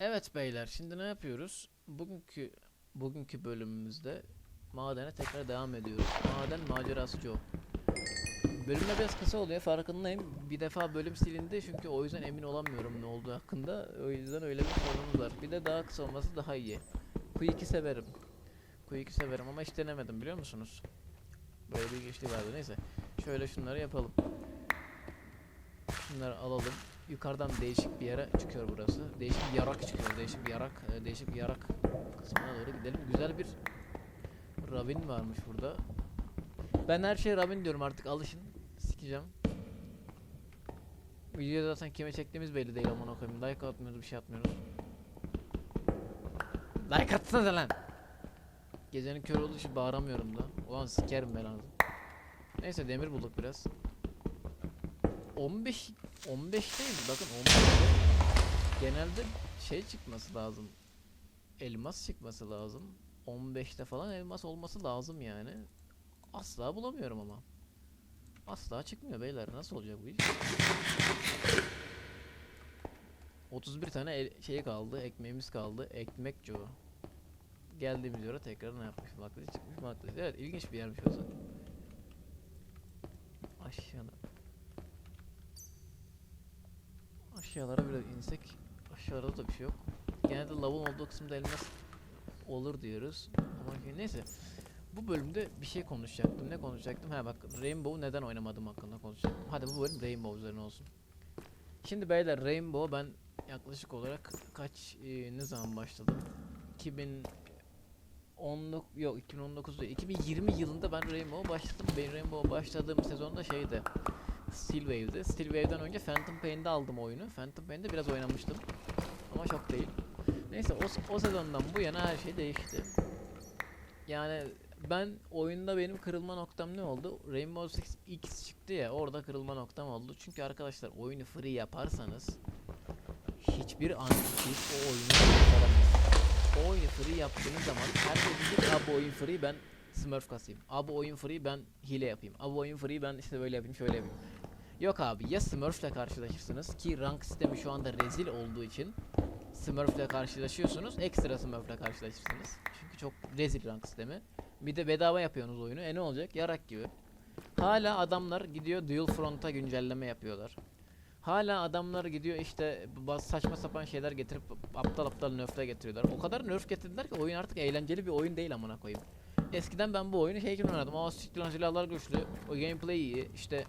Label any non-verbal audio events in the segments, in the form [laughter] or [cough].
Evet beyler, şimdi ne yapıyoruz? Bugünkü bugünkü bölümümüzde madene tekrar devam ediyoruz. Maden macerası Joe. Bölümler biraz kısa oluyor farkındayım. Bir defa bölüm silindi çünkü o yüzden emin olamıyorum ne olduğu hakkında. O yüzden öyle bir sorunumuz var. Bir de daha kısa olması daha iyi. Q2 severim. Q2 severim ama hiç denemedim biliyor musunuz? Böyle bir geçti vardı neyse. Şöyle şunları yapalım. Şunları alalım. Yukarıdan değişik bir yere çıkıyor burası. Değişik bir yarak çıkıyor. Değişik bir yarak, e, değişik bir yarak kısmına doğru gidelim. Güzel bir ravin varmış burada. Ben her şeye ravin diyorum artık alışın. Sikeceğim. Videoda zaten kime çektiğimiz belli değil amına koyayım. Like atmıyoruz, bir şey atmıyoruz. Like atsana lan. Gecenin kör olduğu için bağıramıyorum da. Ulan sikerim ben ağzını. Neyse demir bulduk biraz. 15 15 değil bakın 15'te genelde şey çıkması lazım. Elmas çıkması lazım. 15'te falan elmas olması lazım yani. Asla bulamıyorum ama. Asla çıkmıyor beyler. Nasıl olacak bu iş? 31 tane şey kaldı. Ekmeğimiz kaldı. Ekmek Joe. Geldiğimiz yere tekrar ne yapmış? Maklacı çıkmış maklacı. Evet ilginç bir yermiş o. Aşağıda. Aşağılara biraz insek aşağıda da bir şey yok. Genelde lavın olduğu kısımda elmas olur diyoruz. Ama neyse. Bu bölümde bir şey konuşacaktım. Ne konuşacaktım? Ha bak Rainbow neden oynamadım hakkında konuşacaktım. Hadi bu bölüm Rainbow üzerine olsun. Şimdi beyler Rainbow ben yaklaşık olarak kaç e, ne zaman başladım? 2019 yok 2019 değil 2020 yılında ben Rainbow başladım. Ben Rainbow başladığım sezonda şeydi. Steelwave'di. Steelwave'den önce Phantom Pain'de aldım oyunu. Phantom Pain'de biraz oynamıştım. Ama çok değil. Neyse o, o sezondan bu yana her şey değişti. Yani ben oyunda benim kırılma noktam ne oldu? Rainbow Six X çıktı ya orada kırılma noktam oldu. Çünkü arkadaşlar oyunu free yaparsanız hiçbir antikist o oyunu kurtaramaz. O oyunu free yaptığınız zaman herkes diyecek abi oyun free ben smurf kasayım. Abi oyun free ben hile yapayım. Abi oyun free ben işte böyle yapayım şöyle yapayım. Yok abi ya Smurf'le karşılaşırsınız ki rank sistemi şu anda rezil olduğu için Smurf'le karşılaşıyorsunuz. Ekstra Smurf'le karşılaşırsınız. Çünkü çok rezil rank sistemi. Bir de bedava yapıyorsunuz oyunu. E ne olacak? Yarak gibi. Hala adamlar gidiyor Dual Front'a güncelleme yapıyorlar. Hala adamlar gidiyor işte bazı saçma sapan şeyler getirip aptal aptal nerf'ler getiriyorlar. O kadar nerf getirdiler ki oyun artık eğlenceli bir oyun değil amına koyayım. Eskiden ben bu oyunu şey için oynadım. Aa silahlar güçlü. O gameplay iyi. İşte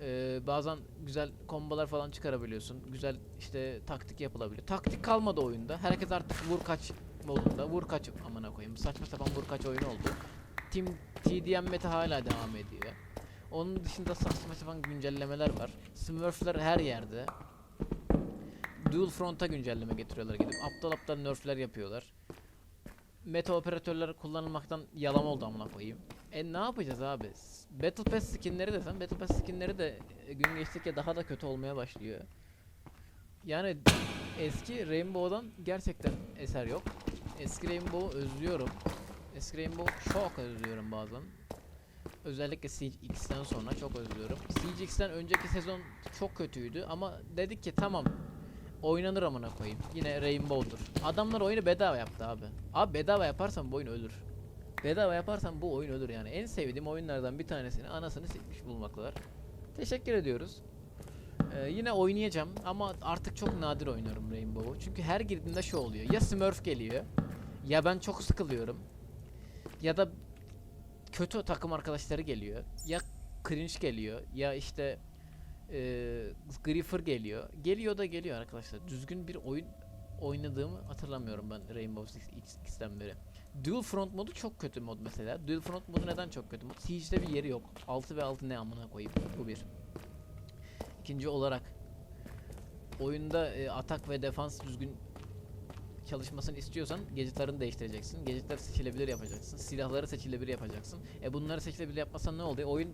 ee, bazen güzel kombolar falan çıkarabiliyorsun. Güzel işte taktik yapılabiliyor. Taktik kalmadı oyunda. Herkes artık vur kaç modunda. Vur kaç amına koyayım. Saçma sapan vur kaç oyunu oldu. Team TDM meta hala devam ediyor. Onun dışında saçma sapan güncellemeler var. Smurfler her yerde. Dual Front'a güncelleme getiriyorlar gidip. Aptal aptal nerfler yapıyorlar. Meta operatörler kullanılmaktan yalan oldu amına koyayım. E ne yapacağız abi? Battle Pass skinleri desem Battle Pass skinleri de e, gün geçtikçe daha da kötü olmaya başlıyor. Yani eski Rainbow'dan gerçekten eser yok. Eski Rainbow'u özlüyorum. Eski Rainbow çok özlüyorum bazen. Özellikle Siege sonra çok özlüyorum. Siege önceki sezon çok kötüydü ama dedik ki tamam oynanır amına koyayım. Yine Rainbow'dur. Adamlar oyunu bedava yaptı abi. Abi bedava yaparsan bu oyun ölür. Bedava yaparsan bu oyun ölür yani. En sevdiğim oyunlardan bir tanesini anasını sikmiş bulmaklar. Teşekkür ediyoruz. Ee, yine oynayacağım ama artık çok nadir oynuyorum Rainbow'u. Çünkü her girdiğimde şu oluyor. Ya Smurf geliyor. Ya ben çok sıkılıyorum. Ya da kötü takım arkadaşları geliyor. Ya cringe geliyor. Ya işte eee Griefer geliyor. Geliyor da geliyor arkadaşlar. Düzgün bir oyun oynadığımı hatırlamıyorum ben Rainbow Six beri. Dual Front modu çok kötü mod mesela. Dual Front modu neden çok kötü mod? Siege'de bir yeri yok. 6 ve 6 ne amına koyayım. Bu bir. İkinci olarak oyunda e, atak ve defans düzgün çalışmasını istiyorsan gadgetlarını değiştireceksin. Gadgetler seçilebilir yapacaksın. Silahları seçilebilir yapacaksın. E bunları seçilebilir yapmasan ne oluyor? Oyun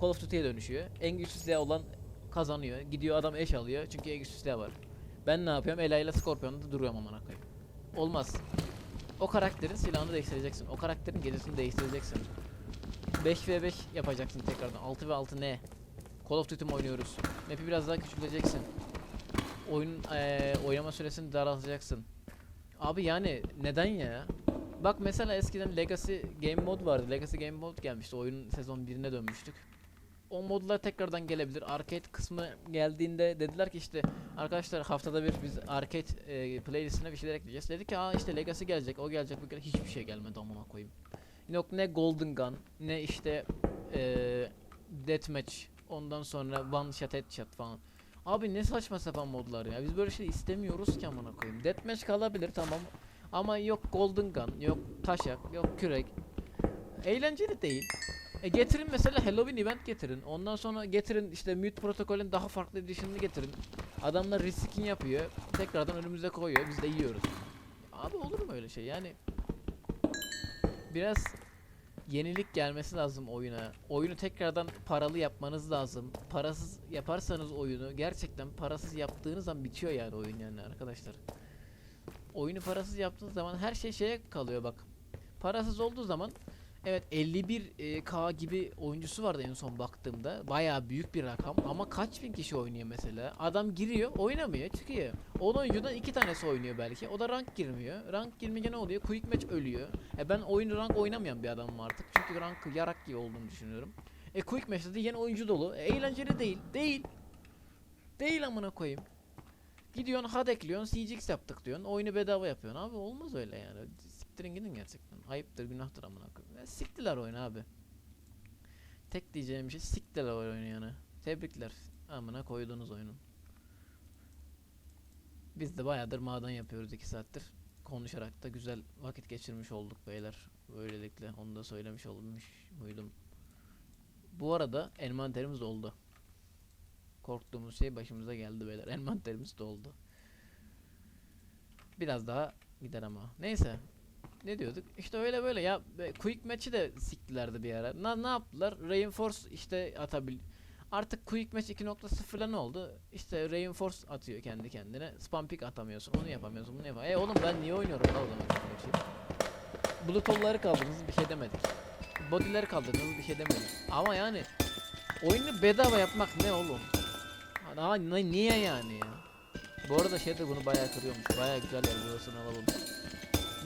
Call of Duty'ye dönüşüyor. En güçlü silah olan kazanıyor. Gidiyor adam eş alıyor çünkü en güçlü silah var. Ben ne yapıyorum? Ela ile Scorpion'da duruyorum amına koyayım. Olmaz. O karakterin silahını değiştireceksin. O karakterin gadgetini değiştireceksin. 5v5 yapacaksın tekrardan. 6 ve 6 ne? Call of Duty oynuyoruz? Map'i biraz daha küçülteceksin. oyun eee, oynama süresini daraltacaksın. Abi yani neden ya? Bak mesela eskiden Legacy Game Mode vardı. Legacy Game Mode gelmişti. Oyunun sezon 1'ine dönmüştük. O modlar tekrardan gelebilir. Arcade kısmı geldiğinde dediler ki işte arkadaşlar haftada bir biz arcade e, playlistine bir şeyler ekleyeceğiz. Dedik ki aa işte Legacy gelecek, o gelecek, bu gelecek. Hiçbir şey gelmedi amına koyayım. Yok ne Golden Gun, ne işte e, Deathmatch, ondan sonra One Shot Headshot falan. Abi ne saçma sapan modlar ya. Biz böyle şey istemiyoruz ki amına koyayım. Deathmatch kalabilir tamam. Ama yok Golden Gun, yok taşak, yok kürek. Eğlenceli değil. E getirin mesela Halloween event getirin. Ondan sonra getirin işte Mute protokolün daha farklı edition'ını getirin. Adamlar reskin yapıyor. Tekrardan önümüze koyuyor. Biz de yiyoruz. Abi olur mu öyle şey? Yani biraz yenilik gelmesi lazım oyuna. Oyunu tekrardan paralı yapmanız lazım. Parasız yaparsanız oyunu gerçekten parasız yaptığınız an bitiyor yani oyun yani arkadaşlar. Oyunu parasız yaptığınız zaman her şey şeye kalıyor bak. Parasız olduğu zaman evet 51 e, gibi oyuncusu vardı en son baktığımda. Bayağı büyük bir rakam ama kaç bin kişi oynuyor mesela? Adam giriyor, oynamıyor, çıkıyor. O oyuncudan iki tanesi oynuyor belki. O da rank girmiyor. Rank girmeyince ne oluyor? Quick match ölüyor. E ben oyunu rank oynamayan bir adamım artık. Çünkü rank yarak gibi olduğunu düşünüyorum. E quick match'te de yeni oyuncu dolu. E, eğlenceli değil. Değil. Değil amına koyayım. Gidiyorsun HUD ekliyorsun, CGX yaptık diyorsun. Oyunu bedava yapıyorsun. Abi olmaz öyle yani. Siktirin gidin gerçekten. Ayıptır, günahtır amına koyayım. Siktiler oyunu abi. Tek diyeceğim şey siktiler oyunu yani. Tebrikler. Amına koyduğunuz oyunun. Biz de bayağıdır maden yapıyoruz 2 saattir. Konuşarak da güzel vakit geçirmiş olduk beyler. Böylelikle onu da söylemiş olmuş muydum. Bu arada envanterimiz doldu. Korktuğumuz şey başımıza geldi beyler. [laughs] Envanterimiz doldu. Biraz daha gider ama. Neyse. Ne diyorduk? İşte öyle böyle ya be- quick match'i de siktilerdi bir ara. Na, ne yaptılar? Reinforce işte atabil. Artık quick match 2.0'la ne oldu? İşte reinforce atıyor kendi kendine. Spam pick atamıyorsun. Onu yapamıyorsun. Bunu yapamıyorsun. E oğlum ben niye oynuyorum o zaman quick match'i? Bluetooth'ları kaldırdınız bir şey demedik. Body'leri kaldırdınız bir şey demedik. Ama yani oyunu bedava yapmak ne oğlum? Ne, niye yani ya? Bu arada şey de bunu bayağı kırıyormuş. Bayağı güzel yer burasını alalım.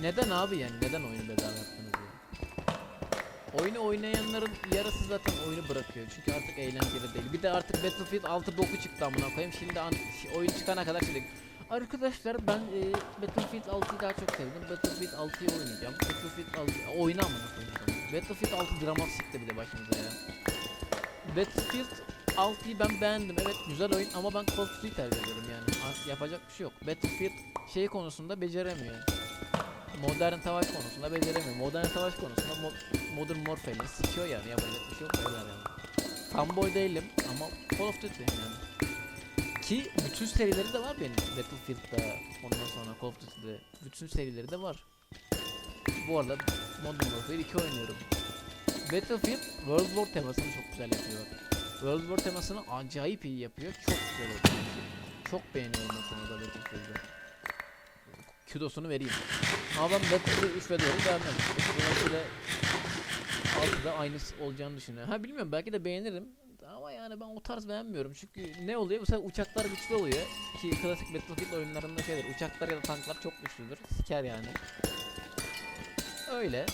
Neden abi yani? Neden oyunu bedava yaptınız ya? Oyunu oynayanların yarısı zaten oyunu bırakıyor. Çünkü artık eğlenceli değil. Bir de artık Battlefield 6 boku çıktı amına koyayım. Şimdi an- oyun çıkana kadar şey Arkadaşlar ben e, Battlefield 6'yı daha çok sevdim. Battlefield 6'yı oynayacağım. Battlefield 6 oyna sana. Battlefield 6 dramatik de bir de başımıza ya. Battlefield 6'yı ben beğendim. Evet güzel oyun ama ben Call of Duty'yi tercih ederim yani. Yapacak bir şey yok. Battlefield şey konusunda beceremiyor. Modern savaş konusunda beceremiyor. Modern savaş konusunda mo- Modern Warfare'ini sikiyor yani. Yapacak bir şey yok. Beyler yani. Fanboy değilim ama Call of Duty yani. Ki bütün serileri de var benim. Battlefield'da, ondan sonra Call of Duty'de. Bütün serileri de var. Bu arada Modern Warfare 2 oynuyorum. Battlefield World War temasını çok güzel yapıyor. World War temasını acayip iyi yapıyor. Çok güzel oluyor. Çok beğeniyorum o konuda Battlefield'ı. Kudosunu vereyim. Ama ben Battlefield 3 ve 4'ü beğenmem. Dolayısıyla 6'da aynısı olacağını düşünüyorum. Ha bilmiyorum belki de beğenirim. Ama yani ben o tarz beğenmiyorum. Çünkü ne oluyor? Bu sefer uçaklar güçlü oluyor. Ki klasik Battlefield oyunlarında şeydir. Uçaklar ya da tanklar çok güçlüdür. Siker yani. Öyle.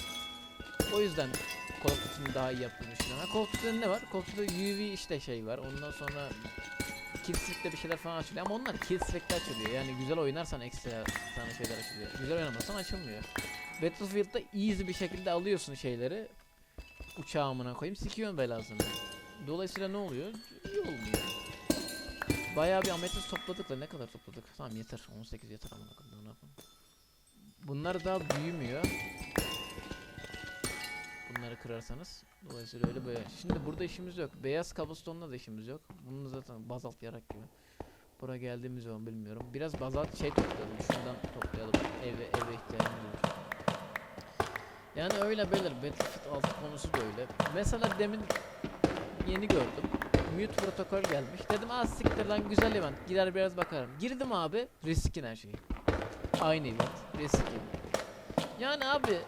O yüzden Call of Duty'nin daha iyi yaptığını düşünüyorum. Ha, Call of Duty'de ne var? Call of Duty'de UV işte şey var. Ondan sonra Killstreak'te bir şeyler falan açılıyor ama onlar Killstreak'te açılıyor. Yani güzel oynarsan ekstra sana şeyler açılıyor. Güzel oynamazsan açılmıyor. Battlefield'da easy bir şekilde alıyorsun şeyleri. Uçağımına koyayım sikiyorsun belasını. Dolayısıyla ne oluyor? İyi olmuyor. Bayağı bir ametist topladık da ne kadar topladık? Tamam yeter. 18 yeter koyayım. Ne yapalım? Bunlar daha büyümüyor. Bunları kırarsanız. Dolayısıyla öyle böyle. Şimdi burada işimiz yok. Beyaz cobblestone'la da işimiz yok. Bunun zaten bazalt yarak gibi. Buraya geldiğimiz zaman bilmiyorum. Biraz bazalt şey toplayalım. Şundan toplayalım. Eve eve ihtiyacımız olur. Yani öyle böyle. Battlefield 6 konusu da öyle. Mesela demin yeni gördüm. Mute protokol gelmiş. Dedim aa siktir lan güzel event. Gider biraz bakarım. Girdim abi. Riskin her şeyi. Aynı event. Riskin. Yani abi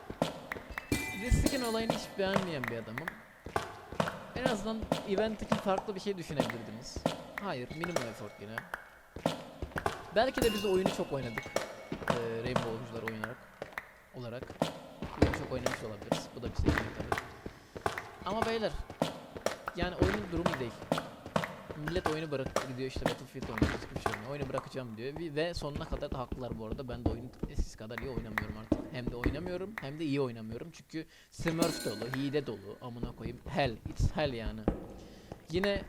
Riskin olayını hiç beğenmeyen bir adamım. En azından event için farklı bir şey düşünebilirdiniz. Hayır, minimum effort yine. Belki de biz oyunu çok oynadık. Ee, Rainbow oyuncular oynarak olarak. Oyunu çok oynamış olabiliriz. Bu da bir seçenek tabii. Ama beyler yani oyunun durumu değil. Millet oyunu bırakıp gidiyor işte Battlefield oynuyor, bir şey. Oyunu bırakacağım diyor ve sonuna kadar da haklılar bu arada. Ben de oyunu eskisi kadar iyi oynamıyorum artık. Hem de oynamıyorum hem de iyi oynamıyorum. Çünkü Smurf dolu, hile dolu, amına koyayım. Hell, it's hell yani. Yine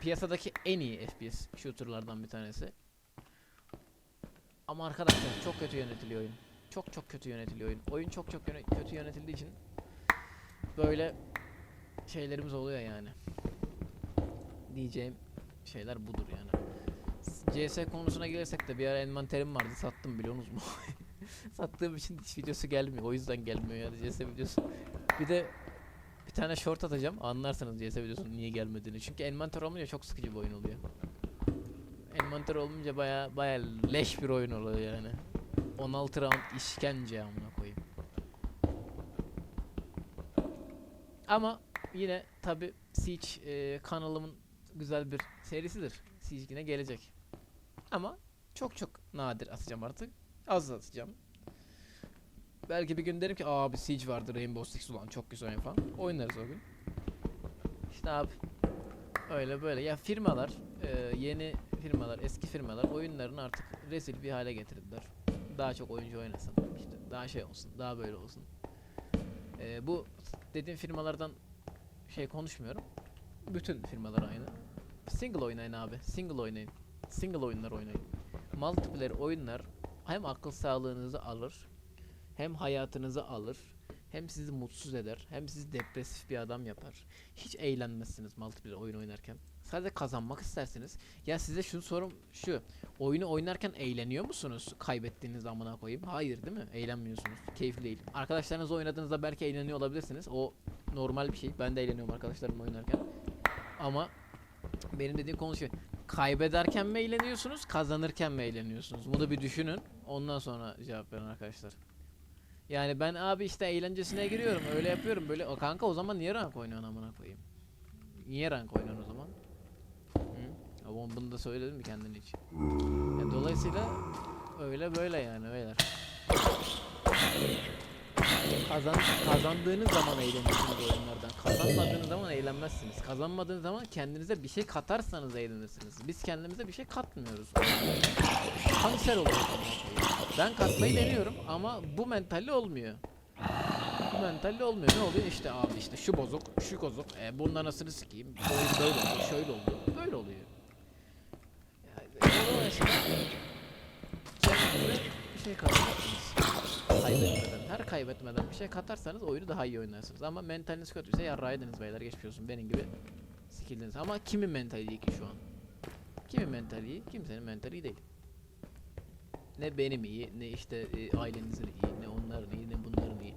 piyasadaki en iyi FPS shooterlardan bir tanesi. Ama arkadaşlar çok kötü yönetiliyor oyun. Çok çok kötü yönetiliyor oyun. Oyun çok çok yöne- kötü yönetildiği için böyle şeylerimiz oluyor yani. Diyeceğim şeyler budur yani. CS konusuna gelirsek de bir ara envanterim vardı sattım biliyorsunuz mu? [laughs] Sattığım için hiç videosu gelmiyor. O yüzden gelmiyor yani CS videosu. Bir de bir tane short atacağım. Anlarsınız CS videosunun niye gelmediğini. Çünkü envanter olmayınca çok sıkıcı bir oyun oluyor. Envanter olmayınca baya baya leş bir oyun oluyor yani. 16 round işkence amına koyayım. Ama yine tabi Siege e, kanalımın güzel bir serisidir. Siege yine gelecek. Ama çok çok nadir atacağım artık. Az atacağım. Belki bir gün derim ki abi Siege vardı Rainbow Six ulan çok güzel oyun falan. Oynarız o gün. İşte abi öyle böyle ya firmalar e, yeni firmalar eski firmalar oyunlarını artık rezil bir hale getirdiler. Daha çok oyuncu oynasın işte daha şey olsun daha böyle olsun. E, bu dediğim firmalardan şey konuşmuyorum. Bütün firmalar aynı. Single oynayın abi. Single oynayın. Single oyunlar oynayın. Multiplayer oyunlar hem akıl sağlığınızı alır, hem hayatınızı alır, hem sizi mutsuz eder, hem sizi depresif bir adam yapar. Hiç eğlenmezsiniz multiplayer oyun oynarken. Sadece kazanmak istersiniz. Ya size şunu sorum şu. Oyunu oynarken eğleniyor musunuz? Kaybettiğiniz zamana koyayım. Hayır değil mi? Eğlenmiyorsunuz. Keyifli değil. Arkadaşlarınızla oynadığınızda belki eğleniyor olabilirsiniz. O normal bir şey. Ben de eğleniyorum arkadaşlarımla oynarken. Ama benim dediğim konu şu. Kaybederken mi eğleniyorsunuz, kazanırken mi eğleniyorsunuz? Bunu bir düşünün. Ondan sonra cevap verin arkadaşlar. Yani ben abi işte eğlencesine giriyorum, öyle yapıyorum böyle. O kanka o zaman niye rank oynuyorsun amına koyayım? Niye rank oynuyorsun o zaman? Hı? Bunu da söyledin mi kendin için? Ya dolayısıyla öyle böyle yani beyler. Kazan, kazandığınız zaman eğlenirsiniz oyunlardan. Kazanmadığınız zaman eğlenmezsiniz. Kazanmadığınız zaman kendinize bir şey katarsanız eğlenirsiniz. Biz kendimize bir şey katmıyoruz. Kanser oluyor. Ben katmayı deniyorum ama bu mentalle olmuyor. Bu mentalle olmuyor. Ne oluyor? İşte abi işte şu bozuk, şu bozuk. E, bunun anasını sikeyim. Oyun böyle oldu, şöyle oldu. Böyle oluyor. Yani, kendinize bir şey katarsınız. Kaybetmeden, her kaybetmeden bir şey katarsanız oyunu daha iyi oynarsınız. Ama mentaliniz kötüyse yarraydınız beyler geçmiş olsun. Benim gibi sikildiniz. Ama kimin mentali iyi ki şu an? Kimin mentali iyi? Kimsenin mentali iyi değil. Ne benim iyi, ne işte e, ailenizin iyi, ne onların iyi, ne bunların iyi.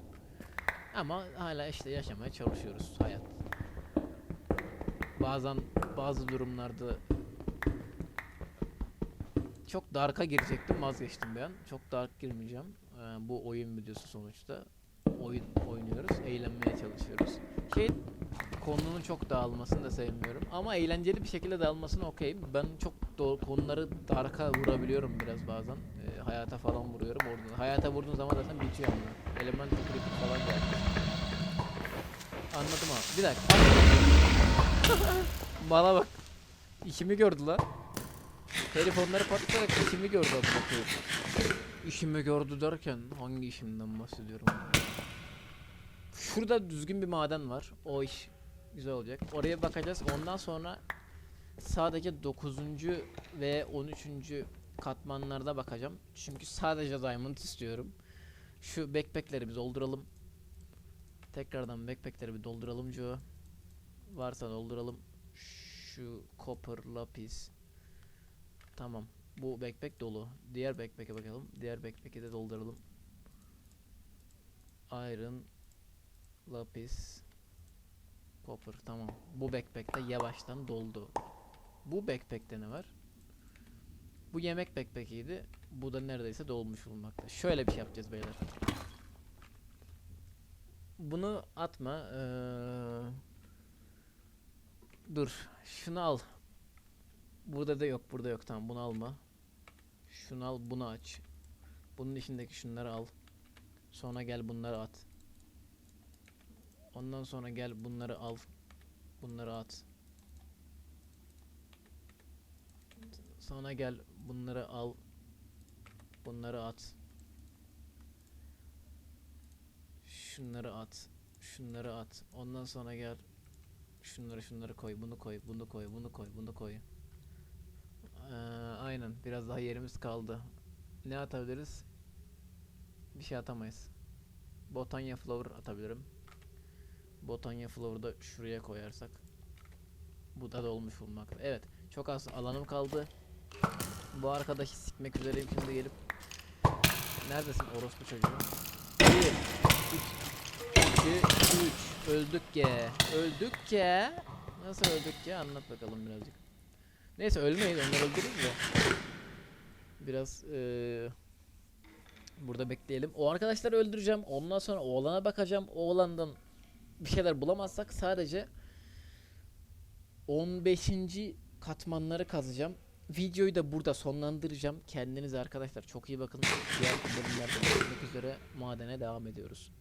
Ama hala işte yaşamaya çalışıyoruz hayat. Bazen bazı durumlarda çok dark'a girecektim vazgeçtim an. Çok dark girmeyeceğim. Ee, bu oyun videosu sonuçta. Oyun oynuyoruz, eğlenmeye çalışıyoruz. Şey konunun çok dağılmasını da sevmiyorum. Ama eğlenceli bir şekilde dağılmasını okeyim. Ben çok konuları dark'a vurabiliyorum biraz bazen. Ee, hayata falan vuruyorum. Orada hayata vurduğun zaman zaten bitiyor ama. Element kritik falan geldi. Anladım abi. Bir dakika. [laughs] Bana bak. İşimi gördü lan. Herif onları patlatarak işimi gördü amına koyayım. İşimi gördü derken hangi işimden bahsediyorum? Şurada düzgün bir maden var. O iş güzel olacak. Oraya bakacağız. Ondan sonra sadece 9. ve 13. katmanlarda bakacağım. Çünkü sadece diamond istiyorum. Şu backpack'leri bir dolduralım. Tekrardan backpack'leri bir dolduralım Joe. Varsa dolduralım. Şu copper, lapis. Tamam. Bu backpack dolu. Diğer backpack'e bakalım. Diğer backpack'i de dolduralım. Iron, lapis, copper. Tamam. Bu backpack'te yavaştan doldu. Bu backpack'te ne var? Bu yemek backpack'iydi. Bu da neredeyse dolmuş bulunmakta. Şöyle bir şey yapacağız beyler. Bunu atma. Eee dur. Şunu al. Burada da yok, burada yok. Tamam, bunu alma. Şunu al, bunu aç. Bunun içindeki şunları al. Sonra gel bunları at. Ondan sonra gel bunları al. Bunları at. Sonra gel bunları al. Bunları at. Şunları at. Şunları at. Ondan sonra gel. Şunları şunları koy. Bunu koy. Bunu koy. Bunu koy. Bunu koy. Ee, aynen. Biraz daha yerimiz kaldı. Ne atabiliriz? Bir şey atamayız. Botanya flower atabilirim. Botanya flower'ı da şuraya koyarsak. Bu da dolmuş bulmakta. Evet. Çok az alanım kaldı. Bu arkadaşı sikmek üzereyim şimdi gelip. Neredesin orospu çocuğu? 1 2 3 Öldük ya. Öldük ya. Nasıl öldük ya? Anlat bakalım birazcık. Neyse ölmeyiz. Onları öldürürüz de. Biraz eee burada bekleyelim. O arkadaşları öldüreceğim. Ondan sonra oğlana bakacağım. Oğlandan bir şeyler bulamazsak sadece 15. katmanları kazacağım. Videoyu da burada sonlandıracağım. Kendinize arkadaşlar çok iyi bakın. Diğer bölümlerde görüşmek üzere. Madene devam ediyoruz.